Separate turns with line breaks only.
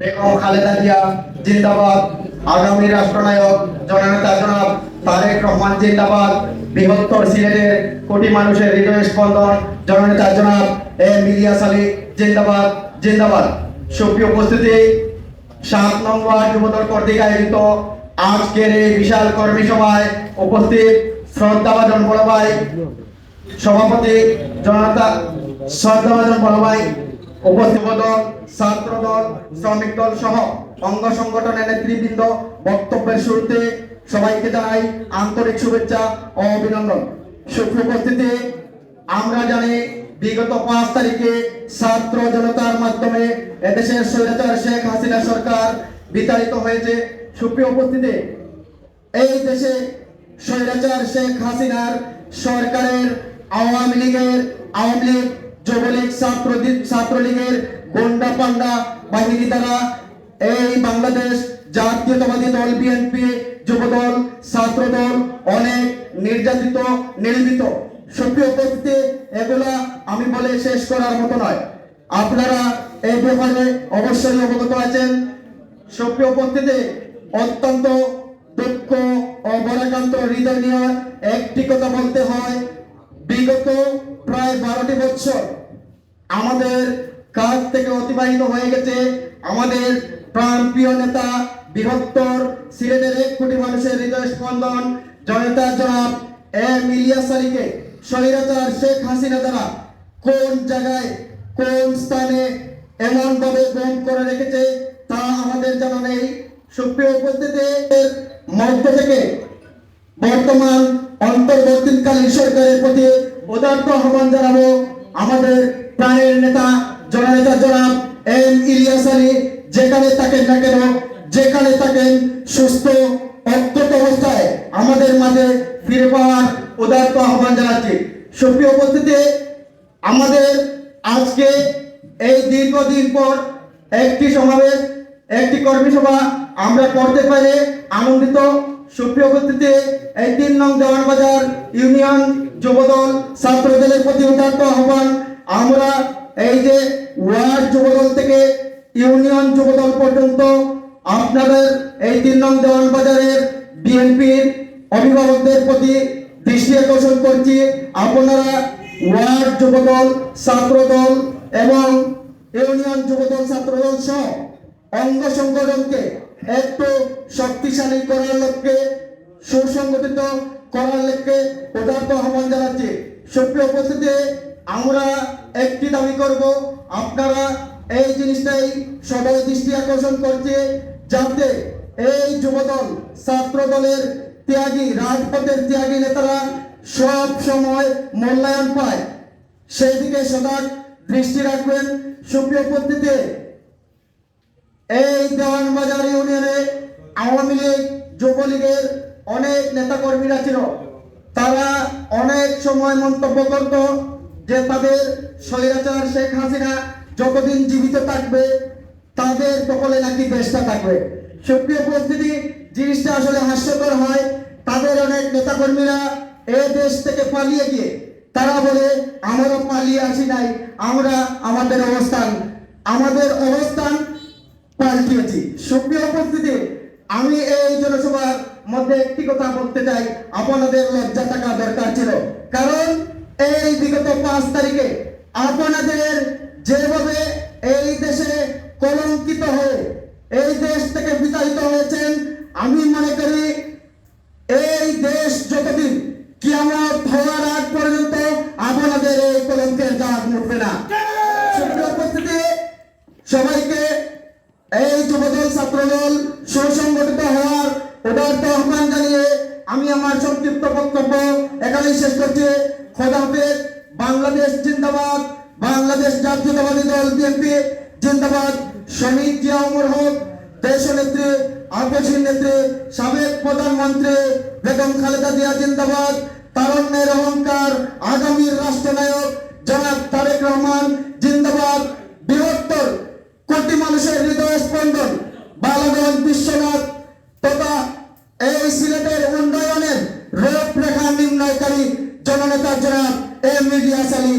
বেগম খালেদা জিয়া জিন্দাবাদ। আগামী রাষ্ট্রনায়ক জননেতা জনাব তারেক রহমান জিন্দাবাদ। বৃহত্তর সিলেটের কোটি মানুষের হৃদয় স্পন্দন জননেতা জনাব এম ইলিয়াস আলী জিন্দাবাদ। জিন্দাবাদ। সুপ্রিয় উপস্থিতি, সাত নম্বর যুবদল কর্তৃক আয়োজিত আজকের এই বিশাল কর্মী সভায় উপস্থিত শ্রদ্ধাভাজন বড় ভাই, সভাপতি জনতা, শ্রদ্ধাভাজন বড় ভাই উপস্থিত দল ছাত্র দল শ্রমিক দল সহ অঙ্গ সংগঠনের নেতৃবৃন্দ বক্তব্যের শুরুতে সবাইকে জানাই আন্তরিক শুভেচ্ছা ও অভিনন্দন। সুপ্র উপস্থিতি, আমরা জানি বিগত পাঁচ তারিখে ছাত্র জনতার মাধ্যমে এদেশের স্বৈরাচার শেখ হাসিনা সরকার বিতাড়িত হয়েছে। সুপ্রিয় উপস্থিতি, এই দেশে স্বৈরাচার শেখ হাসিনার সরকারের আওয়ামী লীগের আওয়ামী লীগ যুবলীগ ছাত্র ছাত্রলীগের গন্ডা পান্ডা বাহিনী দ্বারা এই বাংলাদেশ জাতীয়তাবাদী দল, বিএনপি, যুবদল, ছাত্রদল অনেক নির্যাতিত, নির্মিত। সক্রিয় উপস্থিতি এগুলা আমি বলে শেষ করার মতো নয়। আপনারা এই ব্যাপারে অবশ্যই অবগত আছেন। সক্রিয় উপস্থিতি অত্যন্ত দুঃখ ও বরাকান্ত হৃদয় নিয়ে একটি কথা বলতে হয়। বিগত প্রায় বারোটি বছর আমাদের কাছ থেকে অতিবাহিত হয়ে গেছে। আমাদের প্রাণপ্রিয় নেতা, বৃহত্তর সিলেটের এক কোটি মানুষের হৃদয় স্পন্দন জনতা জনাব এম ইলিয়াস আলীকে। স্বৈরাচার শেখ হাসিনা দ্বারা কোন জায়গায়, কোন স্থানে এমন ভাবে গম করে রেখেছে তা আমাদের জানা নেই। সুপ্রিয় উপস্থিতির মধ্য থেকে বর্তমান অন্তর্বর্তীকালীন সরকারের প্রতি উদার্ত আহ্বান জানাব। আমাদের প্রাণের নেতা, জননেতা জনাব এম ইলিয়াস আলী, যেখানে থাকেন না কেন, যেখানে থাকেন সুস্থ অত্যন্ত অবস্থায় আমাদের মাঝে ফিরে পাওয়ার উদার্ত আহ্বান জানাচ্ছি। সুপ্রিয় উপস্থিতি, আমাদের আজকে এই দীর্ঘদিন পর একটি সমাবেশ, একটি কর্মী সভা আমরা করতে পারে আনন্দিত। সুপ্রিয় উপস্থিতি, এই তিন নং দেওয়ান বাজার ইউনিয়ন যুবদল ছাত্র দলের প্রতি উদার্ত আহ্বান আমরা এই যে ওয়ার্ড যুবদল থেকে ইউনিয়ন যুবদল পর্যন্ত আপনাদের এই তিন নং দেওয়ান বাজারের বিএনপির অভিভাবকদের প্রতি দৃষ্টি আকর্ষণ করছি। আপনারা ওয়ার্ড যুবদল, ছাত্রদল এবং ইউনিয়ন যুবদল, ছাত্রদল সহ অঙ্গ সংগঠনকে একটু শক্তিশালী করার লক্ষ্যে, সুসংগঠিত করার লক্ষ্যে উদার্ত আহ্বান জানাচ্ছি। সুপ্রিয় উপস্থিতি আমরা একটি দাবি করব, আপনারা এই জিনিসটাই সবাই দৃষ্টি আকর্ষণ করছে যাতে এই যুবদল ছাত্র দলের ত্যাগী, রাজপথের ত্যাগী নেতারা সব সময় মূল্যায়ন পায়। সেই দিকে সদা দৃষ্টি রাখবেন। সুপ্রিয় উপস্থিতি, এই দেওয়ানবাজার ইউনিয়নে আওয়ামী লীগ, যুবলীগের অনেক নেতাকর্মীরা ছিল। তারা অনেক সময় মন্তব্য করত যে তাদের স্বৈরাচার শেখ হাসিনা যতদিন জীবিত থাকবে, তাদের দখলে নাকি দেশটা থাকবে। সুপ্রিয় উপস্থিতি, জিনিসটা আসলে হাস্যকর হয়। তাদের অনেক নেতাকর্মীরা এ দেশ থেকে পালিয়ে গিয়ে, তারা বলে আমরা পালিয়ে আসি নাই, আমরা আমাদের অবস্থান আমাদের অবস্থান পাল্টিয়েছি। সুপ্রিয় উপস্থিতি, আমি এই জনসভার মধ্যে একটি কথা বলতে চাই। আপনাদের লজ্জা থাকা দরকার ছিল। কারণ এই বিগত পাঁচ তারিখে আপনাদের যেভাবে এই দেশে কলঙ্কিত হয়ে এই দেশ থেকে বিতাড়িত হয়েছেন আমি মনে করি এই দেশ যতদিন কিয়ামত হওয়ার আগ পর্যন্ত আপনাদের এই কলঙ্কের দাগ মুটবে না। উপস্থিতি সবাইকে আমি আমার সংক্ষিপ্ত বক্তব্য এখানেই শেষ করছি। খোদাফেজ বাংলাদেশ জিন্দাবাদ, বাংলাদেশ জাতীয়তাবাদী দল বিএনপি জিন্দাবাদ। শহীদ জিয়া উমর হক, দেশ নেত্রী আপসী নেত্রী, সাবেক প্রধানমন্ত্রী বেগম খালেদা জিয়া জিন্দাবাদ। তারণ্যের অহংকার আগামীর রাষ্ট্রনায়ক জনাব তারেক রহমান জিন্দাবাদ। বৃহত্তর কোটি মানুষের হৃদয় স্পন্দন বালগঞ্জ বিশ্বনাথ। জননেতা জনাব এম মিডিয়া সালী